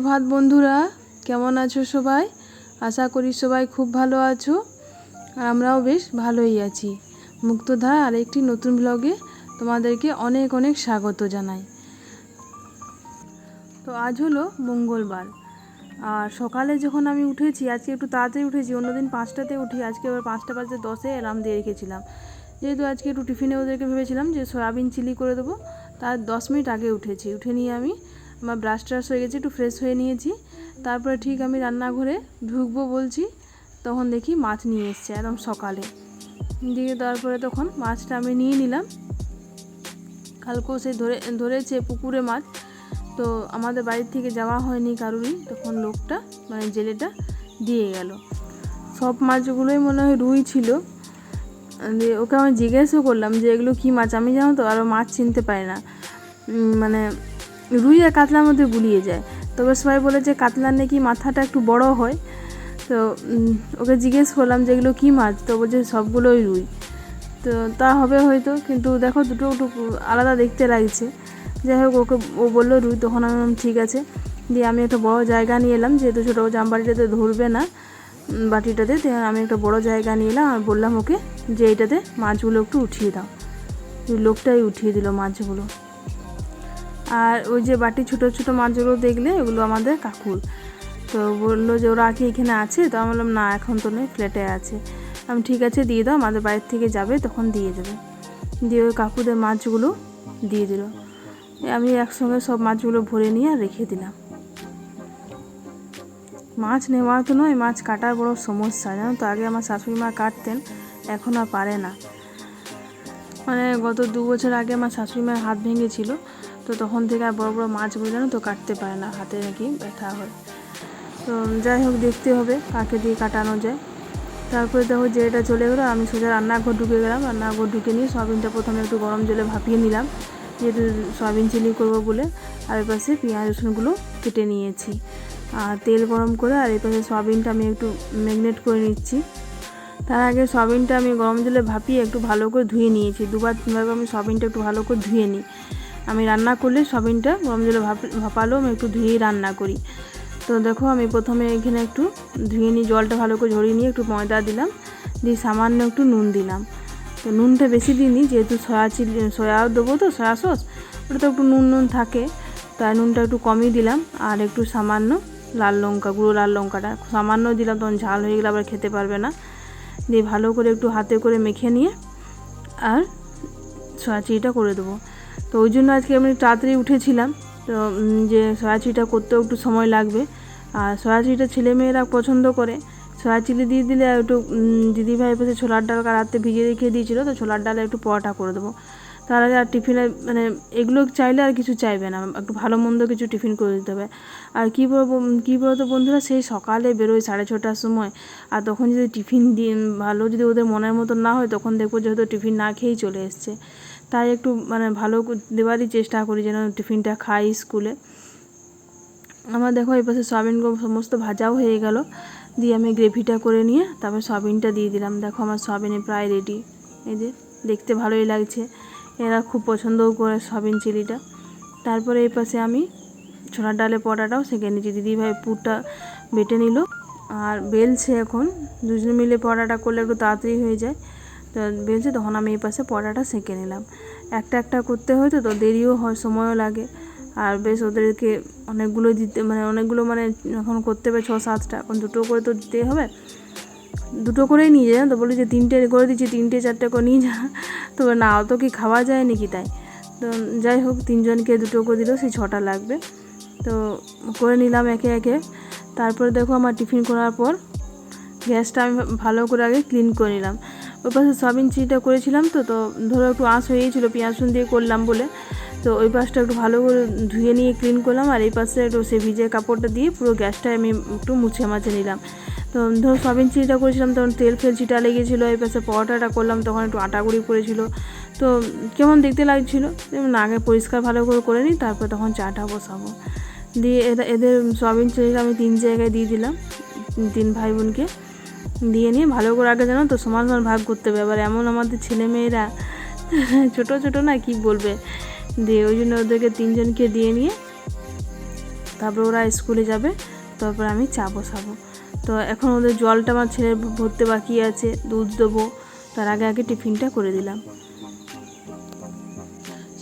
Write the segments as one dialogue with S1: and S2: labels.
S1: সুপ্রভাত বন্ধুরা, কেমন আছো সবাই? আশা করি সবাই খুব ভালো আছো, আর আমরাও বেশ ভালোই আছি। মুক্তধারা আরেকটি নতুন ব্লগে তোমাদেরকে অনেক অনেক স্বাগত জানাই। তো আজ হলো মঙ্গলবার, আর সকালে যখন আমি উঠেছি, আজকে একটু তাড়াতাড়ি উঠেছি, অন্যদিন পাঁচটাতে উঠি, আজকে আবার পাঁচটা বাজতে দশে অ্যালার্ম দিয়ে রেখেছিলাম। যেহেতু আজকে একটু টিফিনে ওদেরকে ভেবেছিলাম যে সয়াবিন চিলি করে দেবো, তার দশ মিনিট আগে উঠেছি। উঠে নিয়ে আমি আমার ব্রাশ ট্রাশ হয়ে গেছে, একটু ফ্রেশ হয়ে নিয়েছি। তারপরে ঠিক আমি রান্নাঘরে ঢুকবো বলছি, তখন দেখি মাছ নিয়ে এসছে একদম সকালে। দিয়ে তারপরে তখন মাছটা আমি নিয়ে নিলাম। কালকেও সে ধরে, ধরেছে পুকুরে মাছ, তো আমাদের বাড়ির থেকে যাওয়া হয়নি কারুরই। তখন লোকটা মানে জেলেটা দিয়ে গেল। সব মাছগুলোই মনে হয় রুই ছিল। দিয়ে ওকে আমি জিজ্ঞেসও করলাম যে, এগুলো কী মাছ? আমি জানো তো আরও মাছ চিনতে পারি না। মানে রুই আর কাতলার মধ্যে গুলিয়ে যায়। তবে সবাই বলে যে কাতলার নাকি মাথাটা একটু বড় হয়। তো ওকে জিজ্ঞেস করলাম যে এগুলো কী মাছ? তো বলছে সবগুলোই রুই। তো, তা হবে হয়তো, কিন্তু দেখো দুটো একটু আলাদা দেখতে লাগছে। যাই হোক, ওকে, ও বলল রুই, তখন আমি ঠিক আছে। দিয়ে আমি একটা বড় জায়গা নিয়ে এলাম, যেহেতু ছোটো জামবাটিটাতে ধরবে না বাটিটাতে আমি একটা বড় জায়গা নিয়ে এলাম। আর বললাম, ওকে, যে এইটাতে মাছগুলো একটু উঠিয়ে দাও। লোকটাই উঠিয়ে দিল মাছগুলো। আর ওই যে বাটি ছোট ছোট মাছগুলো দেখলে ওগুলো আমাদের কাকুর। তো বলল যে ওরা কি এখানে আছে? তো আমি বললাম, না, এখন তো নেই, ফ্ল্যাটে আছে। আমি ঠিক আছে, দিয়ে দাও, আমাদের বাড়ির থেকে যাবে, তখন দিয়ে দেবে। দিয়ে ওই কাকুদের মাছগুলো দিয়ে দিল। আমি একসঙ্গে সব মাছগুলো ভরে নিয়ে রেখে দিলাম। মাছ নেওয়া তো নয়, মাছ কাটার বড় সমস্যা, জানো তো? আগে আমার শাশুড়ি মা কাটতেন, এখন আর পারে না। মানে গত দু বছর আগে আমার শাশুড়ি মায়ের হাত ভেঙেছিল তো তখন থেকে আর বড়ো বড়ো মাছগুলো জানো তো কাটতে পারে না, হাতে নাকি ব্যথা হয়। তো যাই হোক, দেখতে হবে কাকে দিয়ে কাটানো যায়। তারপরে দেখো যে এটা চলে গেলো, আমি সোজা রান্নাঘর ঢুকে গেলাম। রান্নাঘর ঢুকে নিয়ে সয়াবিনটা প্রথমে একটু গরম জলে ভাপিয়ে নিলাম। যেহেতু সয়াবিন চিলি করব বলে আর এর পাশে পেঁয়াজ রসুনগুলো কেটে নিয়েছি। আর তেল গরম করে আর এর পাশে সয়াবিনটা আমি একটু ম্যাগনেট করে নিচ্ছি। তার আগে সয়াবিনটা আমি গরম জলে ভাপিয়ে একটু ভালো করে ধুয়ে নিয়েছি। দুবার তিনবার আমি সয়াবিনটা একটু ভালো করে ধুয়ে নিই। আমি রান্না করলে সয়াবিনটা গরম জলে ভাপ ভাপালেও আমি একটু ধুয়েই রান্না করি। তো দেখো আমি প্রথমে এখানে একটু ধুয়ে নিই জলটা ভালো করে ঝরিয়ে নিয়ে একটু ময়দা দিলাম, দিয়ে সামান্য একটু নুন দিলাম। তো নুনটা বেশি দিইনি, যেহেতু সয়া চিলি, সয়াও দেবো তো, সয়া সস, ওটা তো একটু নুন নুন থাকে, তাই নুনটা একটু কমই দিলাম, আর একটু সামান্য লাল লঙ্কা, গুঁড়ো লাল লঙ্কাটা, সামান্য দিলাম, তখন ঝাল হয়ে গেলে আবার খেতে পারবে না। দিয়ে ভালো করে একটু হাতে করে মেখে নিয়ে, আর সয়া চিলিটা করে দেবো। তো ওই জন্য আজকে আমি তাড়াতাড়ি উঠেছিলাম। তো যে সয়া চিলিটা করতেও একটু সময় লাগবে। আর সয়া চিলিটা ছেলেমেয়েরা পছন্দ করে। সয়া চিলি দিয়ে দিলে একটু দিদিভাই পাশে ছোলার ডাল রাতে ভিজিয়ে রেখে দিয়েছিলো, তো ছোলার ডালে একটু পরোটা করে দেবো। তার আগে আর টিফিনে মানে এগুলো চাইলে আর কিছু চাইবে না। একটু ভালো মন্দ কিছু টিফিন করে দিতে হবে। আর কী বলব কী বলতো বন্ধুরা, সেই সকালে বেরোয় সাড়ে ছটার সময়। আর তখন যদি টিফিন দিয়ে ভালো যদি ওদের মনের মতো না হয়, তখন দেখব যে হয়তো টিফিন না খেয়েই চলে এসছে। তাই একটু মানে ভালো দেওয়ারই চেষ্টা করি যেন টিফিনটা খাই স্কুলে। আমার দেখো এই পাশে সয়াবিনগুলো সমস্ত ভাজাও হয়ে গেল। দিয়ে আমি গ্রেভিটা করে নিয়ে তারপর সয়াবিনটা দিয়ে দিলাম। দেখো আমার সয়াবিনে প্রায় রেডি এই যে দেখতে ভালোই লাগছে। এরা খুব পছন্দও করে সয়াবিন চিলিটা। তারপরে এই পাশে আমি ছোলার ডালে পটাটাও সেঁকে নিয়েছি। দিদিভাই পুরটা বেটে নিল। আর বেলছে এখন। দুজনে মিলে পটাটা করলে একটু তাড়াতাড়ি হয়ে যায়। বেলছে, তখন আমি এই পাশে পটাটা সেঁকে নিলাম। একটা একটা করতে হয়তো তো দেরিও হয়, সময়ও লাগে। আর বেশ ওদেরকে অনেকগুলো দিতে মানে অনেকগুলো মানে এখন করতে হবে ছ সাতটা, এখন দুটো করে তো দিতেই হবে। দুটো করেই নিয়ে যায় তো? বলি যে তিনটে করে দিচ্ছি, তিনটে চারটে করে নিয়ে যা। তো না, অত কি খাওয়া যায় নাকি তাই? তো যাই হোক, তিনজনকে দুটো করে দিলেও সেই ছটা লাগবে। তো করে নিলাম একে একে। তারপরে দেখো আমার টিফিন করার পর গ্যাসটা আমি ভালো করে আগে ক্লিন করে নিলাম। ওই পাশে সয়াবিন চিলিটা করেছিলাম তো তো ধরো একটু আঁশ হয়ে গিয়েছিল পেঁয়াজ দিয়ে করলাম বলে। তো ওই পাশটা একটু ভালো করে ধুয়ে নিয়ে ক্লিন করলাম, আর এই পাশে একটু সে ভিজে কাপড়টা দিয়ে পুরো গ্যাসটা আমি একটু মুছে মাছে নিলাম। তো ধরো সয়াবিন চিলিটা করেছিলাম, তখন তেল ফেল চিটা লেগেছিলো, এই পাশে পরোটাটা করলাম, তখন একটু আটা গুঁড়ি করেছিল তো কেমন দেখতে লাগছিল? আগে পরিষ্কার ভালো করে করে নিই, তারপর তখন চাটা বসাবো। দিয়ে এদের সয়াবিন চিলিটা আমি তিন জায়গায় দিয়ে দিলাম, তিন ভাই বোনকে। দিয়ে নিয়ে ভালো করে আগে জানো তো সমান সমান ভাগ করতে হবে। এবার এমন আমাদের ছেলে মেয়েরা, ছোটো ছোটো না কি বলবে? দিয়ে ওই জন্য ওদেরকে তিনজনকে দিয়ে নিয়ে তারপরে ওরা স্কুলে যাবে, তারপর আমি চা বসাবো। তো এখন ওদের জলটা আমার ছেলের ভরতে বাকি আছে, দুধ দেবো, তার আগে আগে টিফিনটা করে দিলাম।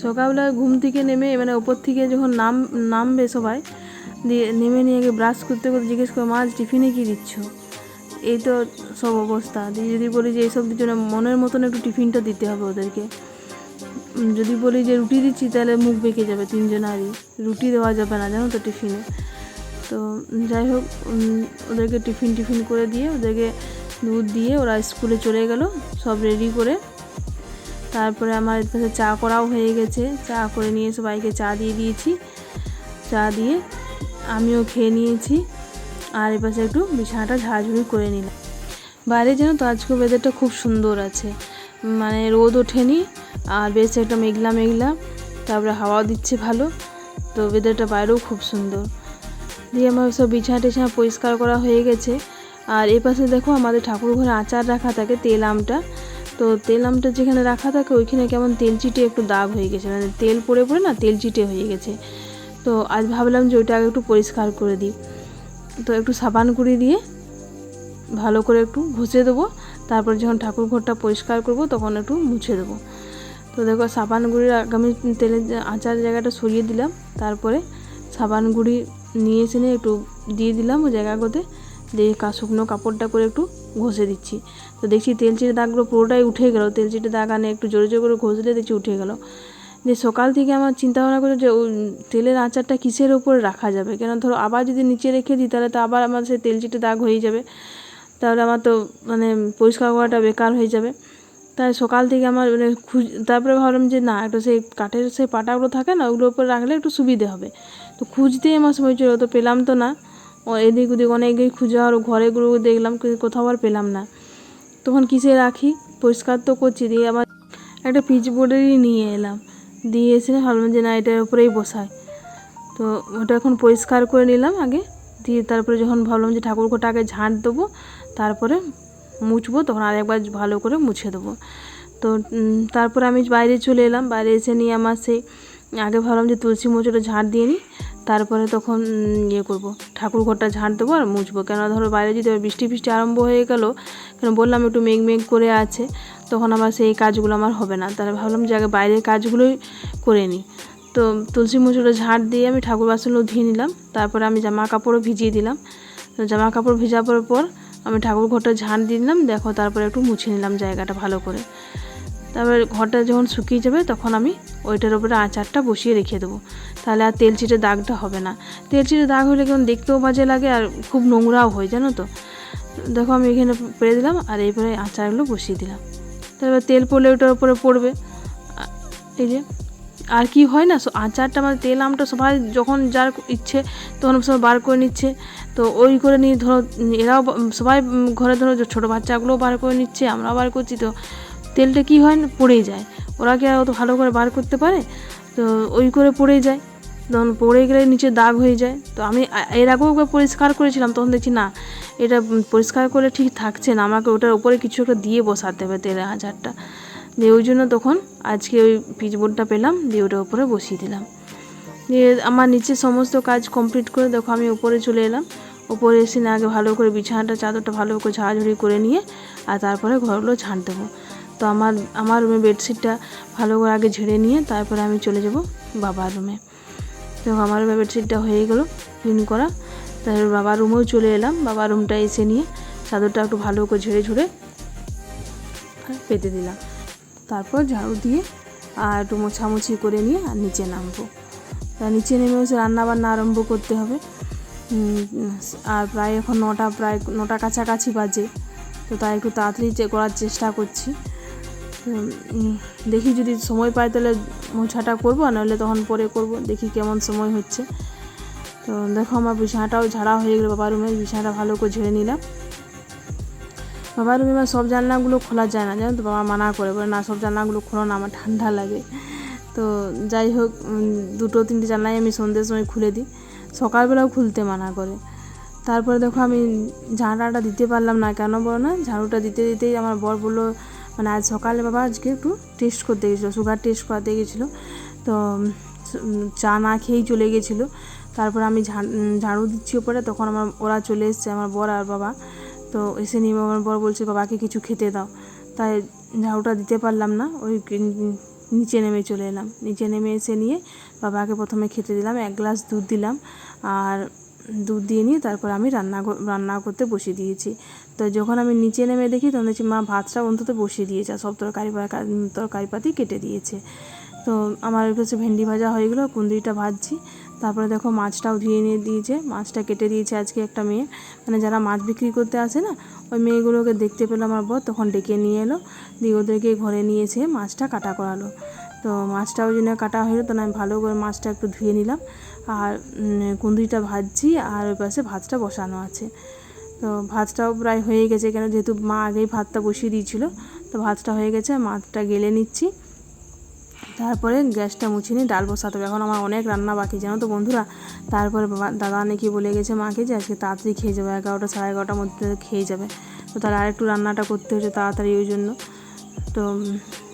S1: সকালবেলা ঘুম থেকে নেমে মানে ওপর থেকে যখন নাম, নামবে সবাই, দিয়ে নেমে নিয়ে গিয়ে ব্রাশ করতে করতে জিজ্ঞেস করে, মা আজ টিফিনে কী দিচ্ছ? এই তো সব অবস্থা। দিয়ে যদি বলি যে এইসব জন্য মনের মতন একটু টিফিনটা দিতে হবে ওদেরকে। যদি বলি যে রুটি দিচ্ছি, তাহলে মুখ বেঁকে যাবে তিনজনারই। রুটি দেওয়া যাবে না, জানো তো টিফিনে। তো যাই হোক ওদেরকে টিফিন টিফিন করে দিয়ে ওদেরকে দুধ দিয়ে ওরা স্কুলে চলে গেল, সব রেডি করে। তারপরে আমার এর চা করাও হয়ে গেছে। চা করে নিয়ে সবাইকে চা দিয়ে দিয়েছি। চা দিয়ে আমিও খেয়ে নিয়েছি। আর এপাশে একটু বিছানাটা ঝাড়ঝুড়ি করে নিলাম। বাইরে যেন তো আজকে ওয়েদারটা খুব সুন্দর আছে। মানে রোদ ওঠেনি, আর বেশ একটা মেঘলা মেঘলা, তারপরে হাওয়া দিচ্ছে ভালো, তো ওয়েদারটা বাইরেও খুব সুন্দর। দিয়ে আমার সব বিছানা টিছানা পরিষ্কার করা হয়ে গেছে। আর এ পাশে দেখো আমাদের ঠাকুর ঘরে আচার রাখা থাকে, তেল আমটা। তো তেল আমটা যেখানে রাখা থাকে, ওইখানে কেমন তেল চিটে একটু দাগ হয়ে গেছে। মানে তেল পড়ে পড়ে না, তেল চিটে হয়ে গেছে। তো আজ ভাবলাম যে ওইটা আগে একটু পরিষ্কার করে দিই। তো একটু সাবান করে দিয়ে ভালো করে একটু ঘষে দেবো। তারপর যখন ঠাকুর ঘরটা পরিষ্কার করব, তখন একটু মুছে দেবো। তো দেখো, সাবান গুঁড়ির আগামী তেলের আচার জায়গাটা সরিয়ে দিলাম। তারপরে সাবান গুঁড়ি নিয়ে এসে নিয়ে একটু দিয়ে দিলাম ওই জায়গাগুলোতে। দিয়ে শুকনো কাপড়টা করে একটু ঘষে দিচ্ছি। তো দেখছি তেল চিটে দাগগুলো পুরোটাই উঠে গেল। তেল চিটে দাগ আনে একটু জোরে জোরে করে ঘষলে দেখছি উঠে গেল। যে সকাল থেকে আমার চিন্তা ভাবনা করে যে তেলের আচারটা কিসের ওপরে রাখা যাবে? কেন ধরো আবার যদি নিচে রেখে দিই, তাহলে তো আবার আমার সেই তেল চিটে দাগ হয়ে যাবে। তাহলে আমার তো মানে পরিষ্কার করাটা বেকার হয়ে যাবে। তাই সকাল থেকে আমার মানে তারপরে ভাবলাম যে না, একটু সেই কাঠের সেই পাটাগুলো থাকে না, ওগুলোর উপরে রাখলে একটু সুবিধে হবে। তো খুঁজতেই আমার সময় ছিল, তো পেলাম তো না। ও এদিক ওদিক অনেকেই খুঁজে আর ঘরেগুলো দেখলাম কোথাও আর পেলাম না। তখন কিসে রাখি? পরিষ্কার তো করছি, দিয়ে আবার একটা পিচ বোর্ডেরই নিয়ে এলাম। দিয়ে এসে ভাবলাম যে না এটার উপরেই বসাই তো ওটা এখন পরিষ্কার করে নিলাম আগে। দিয়ে তারপরে যখন ভাবলাম যে ঠাকুর আগে ঝাঁট দেবো, তারপরে মুছবো, তখন আরেকবার ভালো করে মুছে দেবো। তো তারপরে আমি বাইরে চলে এলাম। বাইরে এসে নিয়ে আমার সেই, আগে ভাবলাম যে তুলসী মোচটা ঝাঁট দিয়ে নিই, তারপরে তখন ইয়ে করব ঠাকুর ঘরটা ঝাঁট দেবো আর মুছবো। কেন ধরো বাইরে যদি বৃষ্টি ফিষ্টি আরম্ভ হয়ে গেল, কেন বললাম একটু মেঘ মেঘ করে আছে তখন আবার সেই কাজগুলো আমার হবে না। তাহলে ভাবলাম যে আগে বাইরের কাজগুলোই করে নিই। তো তুলসী মুচুটা ঝাঁট দিয়ে আমি ঠাকুর বাসনও ধুয়ে নিলাম। তারপরে আমি জামা কাপড়ও ভিজিয়ে দিলাম। তো জামা কাপড় ভিজাবার পর আমি ঠাকুর ঘরটা ঝাঁট দিয়ে দিলাম দেখো তারপরে একটু মুছে নিলাম জায়গাটা ভালো করে। তারপরে ঘরটা যখন শুকিয়ে যাবে তখন আমি ওইটার উপরে আচারটা বসিয়ে রেখে দেবো। তাহলে আর তেল চিটে দাগটা হবে না। তেল চিটে দাগ হলে কেমন দেখতেও বাজে লাগে আর খুব নোংরাও হয়, জানো তো? দেখো আমি এখানে পেরে দিলাম আর এইবারে আচারগুলো বসিয়ে দিলাম। তারপর তেল পড়লে ওটার উপরে পড়বে। এই যে, আর কি হয় না আচারটা মানে তেল আমটা সবাই যখন যার ইচ্ছে তখন সবাই বার করে নিচ্ছে। তো ওই করে নিয়ে ধরো, এরাও সবাই ঘরে ধরো ছোটো বাচ্চাগুলোও বার করে নিচ্ছে, আমরাও বার করছি, তো তেলটা কি হয় না, পড়েই যায়। ওরা কি আর অত ভালো করে বার করতে পারে? তো ওই করে পড়েই যায়। তখন পড়ে গেলে নিচে দাগ হয়ে যায়। তো আমি এর আগেও একবার পরিষ্কার করেছিলাম, তখন দেখছি না, এটা পরিষ্কার করলে ঠিক থাকছে না, আমাকে ওটার উপরে কিছু একটা দিয়ে বসাতে হবে তেলের আচারটা। দিয়ে ওই জন্য তখন আজকে ওই পিচবোর্ডটা পেলাম, দিয়ে ওটার উপরে বসিয়ে দিলাম। দিয়ে আমার নিচে সমস্ত কাজ কমপ্লিট করে দেখো আমি উপরে চলে এলাম। উপরে এসে না আগে ভালো করে বিছানাটা, চাদরটা ভালো করে ঝাড়ঝুড়ি করে নিয়ে, আর তারপরে ঘরগুলো ঝাঁট দেবো। তো আমার আমার রুমে বেডশিটটা ভালো করে আগে ঝেড়ে নিয়ে, তারপরে আমি চলে যাব বাবার রুমে তো আমার বেডশিটটা হয়ে গেলো ক্লিন করা। তারপর বাবার রুমেও চলে এলাম বাবার রুমটা এসে নিয়ে চাদরটা একটু ভালো করে ঝেড়ে ঝুড়ে পেতে দিলাম। তারপর ঝাড়ু দিয়ে আর একটু মোছামুছি করে নিয়ে আর নিচে নামবো। তা নিচে নেমে এসে রান্না বান্না আরম্ভ করতে হবে। আর প্রায় এখন নটা, প্রায় নটা কাছাকাছি বাজে, তো তাই একটু তাড়াতাড়ি করার চেষ্টা করছি। দেখি যদি সময় পাই তাহলে মোছাটা করব নাহলে তখন পরে করব, দেখি কেমন সময় হচ্ছে। তো দেখো আমার বিছানাটাও ঝাড়া হয়ে গেলো বাবা রুমের বিছানাটা ভালো করে ঝেড়ে নিলাম। বাবার রুমে আমার সব জানলাগুলো খোলা যায় না, জানো তো? বাবা মানা করে, বলে না, সব জানলাগুলো খোলো না, আমার ঠান্ডা লাগে। তো যাই হোক দুটো তিনটে জানলাই আমি সন্ধ্যের সময় খুলে দিই, সকালবেলাও খুলতে মানা করে। তারপরে দেখো আমি ঝাঁটাটা দিতে পারলাম না, কেন বলো না? ঝাড়ুটা দিতে দিতেই আমার বর বলল মানে আজ সকালে বাবা আজকে একটু টেস্ট করতে গেছিল সুগার টেস্ট করাতে গেছিল। তো চা না খেয়েই চলে গেছিল। তারপর আমি ঝাড়ু দিচ্ছি ওপরে, তখন আমার, ওরা চলে এসছে, আমার বর আর বাবা। তো এসে নিয়ে আমার বর বলছে, বাবাকে কিছু খেতে দাও। তাই ঝাড়ুটা দিতে পারলাম না, ওই নিচে নেমে চলে এলাম। নিচে নেমে এসে নিয়ে বাবাকে প্রথমে খেতে দিলাম, এক গ্লাস দুধ দিলাম। আর দুধ দিয়ে নিয়ে তারপর আমি রান্না রান্না করতে বসিয়ে দিয়েছি। তো যখন আমি নিচে নেমে দেখি তখন দেখছি মা ভাতটা অন্তত বসিয়ে দিয়েছে সব তরকারি তরকারি পাতি কেটে দিয়েছে। তো আমার কাছে ভেন্ডি ভাজা হয়ে গেলো কুন্দিটা ভাজছি। তারপরে দেখো মাছটাও ধুয়ে নিয়ে দিয়েছে, মাছটা কেটে দিয়েছে আজকে একটা মেয়ে। মানে যারা মাছ বিক্রি করতে আসে না, ওই মেয়েগুলোকে দেখতে পেল আমার বর, তখন ডেকে নিয়ে এলো, দিয়ে ওদেরকে ঘরে নিয়েছে মাছটা কাটা করালো। তো মাছটা ওই জন্য কাটা হলো তো আমি ভালো করে মাছটা একটু ধুয়ে নিলাম। আর কুঁদরিটা ভাজছি, আর ওই পাশে ভাতটা বসানো আছে। তো ভাতটাও প্রায় হয়ে গেছে, কেন যেহেতু মা আগেই ভাতটা বসিয়ে দিয়েছিল, তো ভাতটা হয়ে গেছে, মাছটা গেলে নিচ্ছি। তারপরে গ্যাসটা মুছে নিয়ে ডাল বসাতে হবে। এখন আমার অনেক রান্না বাকি, জানো তো বন্ধুরা? তারপরে দাদা নাকি বলে গেছে মাকে যে আজকে তাড়াতাড়ি খেয়ে যাবে, এগারোটা সাড়ে এগারোটার মধ্যে খেয়ে যাবে। তো তাহলে আরেকটু রান্নাটা করতে হচ্ছে তাড়াতাড়ি ওই জন্য। তো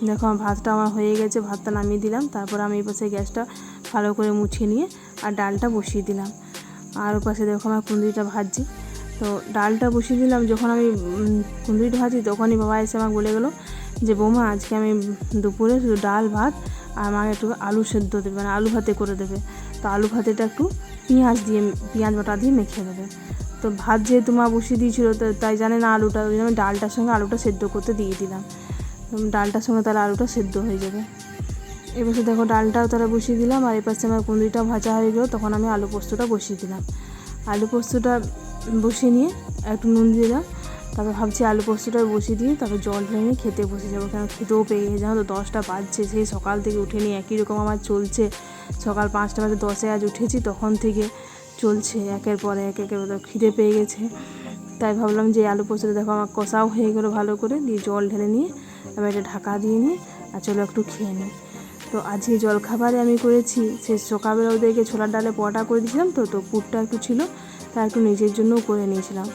S1: দেখো আমার ভাতটা আমার হয়ে গেছে ভাতটা নামিয়ে দিলাম। তারপর আমি এই পাশে গ্যাসটা ভালো করে মুছিয়ে নিয়ে আর ডালটা বসিয়ে দিলাম। আর ওই পাশে দেখো আমার কুঁদরিটা ভাজছি। তো ডালটা বসিয়ে দিলাম যখন আমি উম, কুঁদরিটা ভাজি তখনই বাবা এসে আমাকে বলে গেলো যে বৌমা আজকে আমি দুপুরে শুধু ডাল ভাত আর আমাকে একটু আলু সেদ্ধ দেবে মানে আলু ভাতে করে দেবে। তো আলু ভাতেটা একটু পেঁয়াজ দিয়ে পেঁয়াজ বাটা দিয়ে মেখে দেবে তো ভাত যেহেতু মা বসিয়ে দিয়েছিলো তো তাই জানে না আলুটা ওই জন্য আমি ডালটার সঙ্গে আলুটা সেদ্ধ করতে দিয়ে দিলাম। ডালটার সঙ্গে তাহলে আলুটা সেদ্ধ হয়ে যাবে। এপাশে দেখো ডালটাও তারা বসিয়ে দিলাম, আর এপাশে আমার কুঁদরিটা ভাজা হয়ে গেলো, তখন আমি আলু পোস্তটা বসিয়ে দিলাম। আলু পোস্তটা বসিয়ে নিয়ে একটু নুন দিয়ে দিলাম তারপর ভাবছি আলু পোস্তটা বসিয়ে দিয়ে তারপর জল ঢেলে নিয়ে খেতে বসে যাব, কেন খেতেও পেয়ে গেছে। জানো তো, দশটা বাজছে সেই সকাল থেকে উঠে নিয়ে একই রকম আমার চলছে। সকাল পাঁচটা বাজে, দশে আজ উঠেছি, তখন থেকে চলছে একের পরে এক, একের খিদে পেয়ে গেছে। তাই ভাবলাম যে আলু পোস্তটা দেখো আমার কষাও হয়ে গেলো ভালো করে, দিয়ে জল ঢেলে নিয়ে এবার এটা ঢাকা দিয়ে নিই আর চলো একটু খেয়ে নিই। তো আজকে জলখাবারে আমি করেছি সে সকালবেলা ওদেরকে ছোলার ডালে পরোটা করে দিয়েছিলাম তো তো পুরটা একটু ছিল, তা একটু নিজের জন্যও করে নিয়েছিলাম।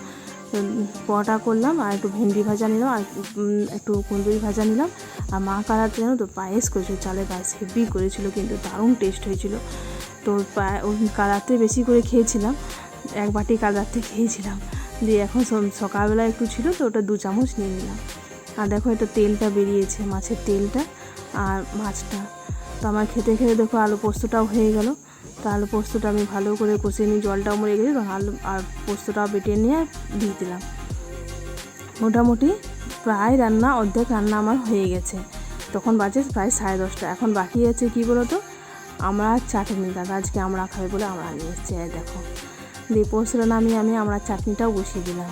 S1: পরোটা করলাম আর একটু ভেন্ডি ভাজা নিলাম আর একটু কুন্দুরি ভাজা নিলাম। আর মা কালার জানো তো, পায়েস করেছিল, চালের পায়েস হেভি করেছিল, কিন্তু দারুণ টেস্ট হয়েছিল। তো ওই কাল বেশি করে খেয়েছিলাম, এক বাটি কাল রাত্রে খেয়েছিলাম। দিয়ে এখন সকালবেলা একটু ছিল তো ওটা দু চামচ নিয়ে নিলাম। আর দেখো এটা তেলটা বেরিয়েছে, মাছের তেলটা আর মাছটা। তো আমার খেতে খেতে দেখো আলু পোস্তটাও হয়ে গেল। তো আলু পোস্তটা আমি ভালো করে কষিয়ে নিই জলটাও মরে গেছে তখন আলু আর পোস্তটাও বেটে নিয়ে দিয়ে দিলাম। মোটামুটি প্রায় রান্না, অর্ধেক রান্না আমার হয়ে গেছে। তখন বাজে প্রায় সাড়ে দশটা। এখন বাকি আছে কি বলো তো আমরা চাটনি দাদা আজকে আমরা খাবে বলে আমরা নিয়ে এসেছি দেখো। দিয়ে পোস্তটা নামিয়ে আমি আমরা চাটনিটাও বসিয়ে দিলাম।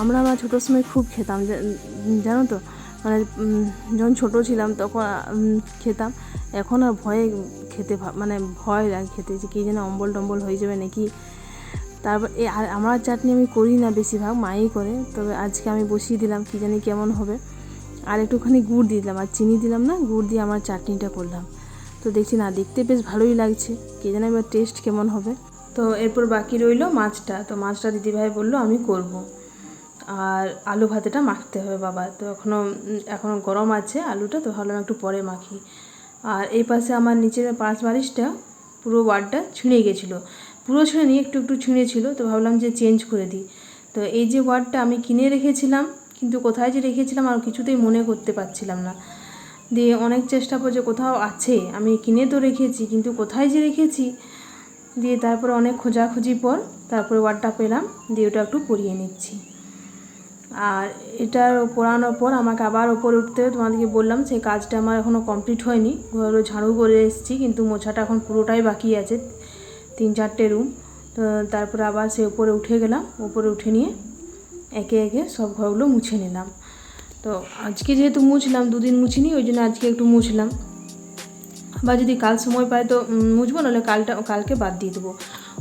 S1: আমরা আমার ছোটোর সময় খুব খেতাম জানো তো? মানে যখন ছোটো ছিলাম তখন খেতাম। এখন আর ভয়ে খেতে মানে ভয় লাগে খেতে, যে কী যেন অম্বল টম্বল হয়ে যাবে নাকি? তারপর এ, আর আমার চাটনি আমি করি না বেশিরভাগ, মাই করে। তবে আজকে আমি বসিয়ে দিলাম, কী জানি কেমন হবে। আর একটুখানি গুড় দিয়ে দিলাম, আর চিনি দিলাম না, গুড় দিয়ে আমার চাটনিটা করলাম। তো দেখছি না, দেখতে বেশ ভালোই লাগছে, কে জানে এবার টেস্ট কেমন হবে। তো এরপর বাকি রইল মাছটা। তো মাছটা দিদিভাই বলল, আমি করব। আর আলু ভাতেটা মাখতে হবে বাবা। তো এখনও এখনও গরম আছে আলুটা, তো ভাবলাম একটু পরে মাখি। আর এই পাশে আমার নিচের পাঁচ বারিশটা পুরো ওয়ার্ডটা ছিঁড়ে গেছিল। পুরো ছিঁড়ে নিয়ে একটু একটু ছিঁড়েছিল তো ভাবলাম যে চেঞ্জ করে দিই। তো এই যে ওয়ার্ডটা আমি কিনে রেখেছিলাম, কিন্তু কোথায় যে রেখেছিলাম আর কিছুতেই মনে করতে পারছিলাম না। দিয়ে অনেক চেষ্টা করছে কোথাও আছে, আমি কিনে তো রেখেছি, কিন্তু কোথায় যে রেখেছি? দিয়ে তারপরে অনেক খোঁজাখুঁজি পর তারপরে ওয়ার্ডটা পেলাম, দিয়ে ওটা একটু পরিয়ে নিচ্ছি। আর এটার পড়ানোর পর আমাকে আবার ওপরে উঠতে তোমাদেরকে বললাম, সেই কাজটা আমার এখনও কমপ্লিট হয়নি। ঘরও ঝাড়ু করে এসেছি, কিন্তু মোছাটা এখন পুরোটাই বাকি আছে, তিন চারটে রুম। তো তারপরে আবার সে উপরে উঠে গেলাম, উপরে উঠে নিয়ে একে একে সব ঘরগুলো মুছে নিলাম। তো আজকে যেহেতু মুছলাম, দুদিন মুছিনি, ওই জন্য আজকে একটু মুছলাম। বা যদি কাল সময় পাই তো মুছবো, নাহলে কালটা, কালকে বাদ দিয়ে দেবো।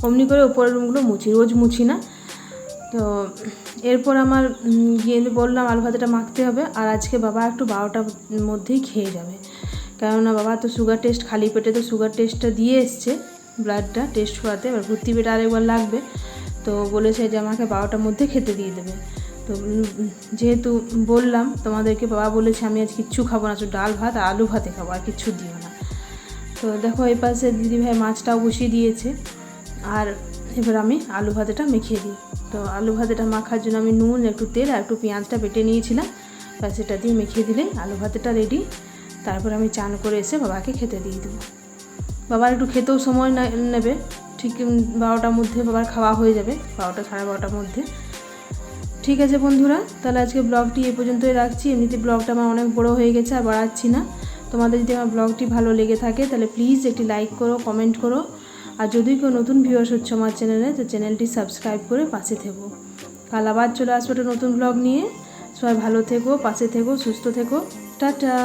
S1: অমনি করে ওপরের রুমগুলো মুছি, রোজ মুছি না। তো এরপর আমার গিয়ে বললাম, আলু ভাতেটা মাখতে হবে আর আজকে বাবা একটু বারোটার মধ্যেই খেয়ে যাবে। কেননা বাবা তো সুগার টেস্ট খালি পেটে তো সুগার টেস্টটা দিয়ে এসছে ব্লাডটা টেস্ট করাতে। এবার ভর্তি পেটে আরেকবার লাগবে। তো বলেছে যে আমাকে বারোটার মধ্যে খেতে দিয়ে দেবে। তো যেহেতু বললাম, তোমাদেরকে বাবা বলেছে আমি আজ কিচ্ছু খাব না, শুধু ডাল ভাত আর আলু ভাতে খাব, আর কিচ্ছু দিও না। তো দেখো, এই পাশে দিদিভাই মাছটাও বসিয়ে দিয়েছে। আর এবার আমি আলু ভাতেটা মেখিয়ে দিই। তো আলু ভাতেটা মাখার জন্য আমি নুন, একটু তেল আর একটু পেঁয়াজটা বেটে নিয়েছিলাম। ব্যাস সেটা দিয়ে মেখিয়ে দিলে আলু ভাতেটা রেডি তারপর আমি চান করে এসে বাবাকে খেতে দিয়ে দেবো। বাবার একটু খেতেও সময় নেবে। ঠিক বারোটার মধ্যে বাবার খাওয়া হয়ে যাবে, বারোটা সাড়ে বারোটার মধ্যে। ঠিক আছে বন্ধুরা, তাহলে আজকে ব্লগটি এ পর্যন্তই রাখছি। এমনিতে ব্লগটা আমার অনেক বড় হয়ে গেছে আর বাড়াচ্ছি না। তোমাদের যদি আমার ব্লগটি ভালো লেগে থাকে, তাহলে প্লিজ একটি লাইক করো কমেন্ট করো। আর যদি কেউ নতুন ভিউয়ার্স হচ্ছে আমার চ্যানেলে তো চ্যানেলটি সাবস্ক্রাইব করে পাশে থেকো। কাল আবার চলে আসব একটা নতুন ব্লগ নিয়ে। সবাই ভালো থেকো, পাশে থেকো, সুস্থ থেকো। টাটা!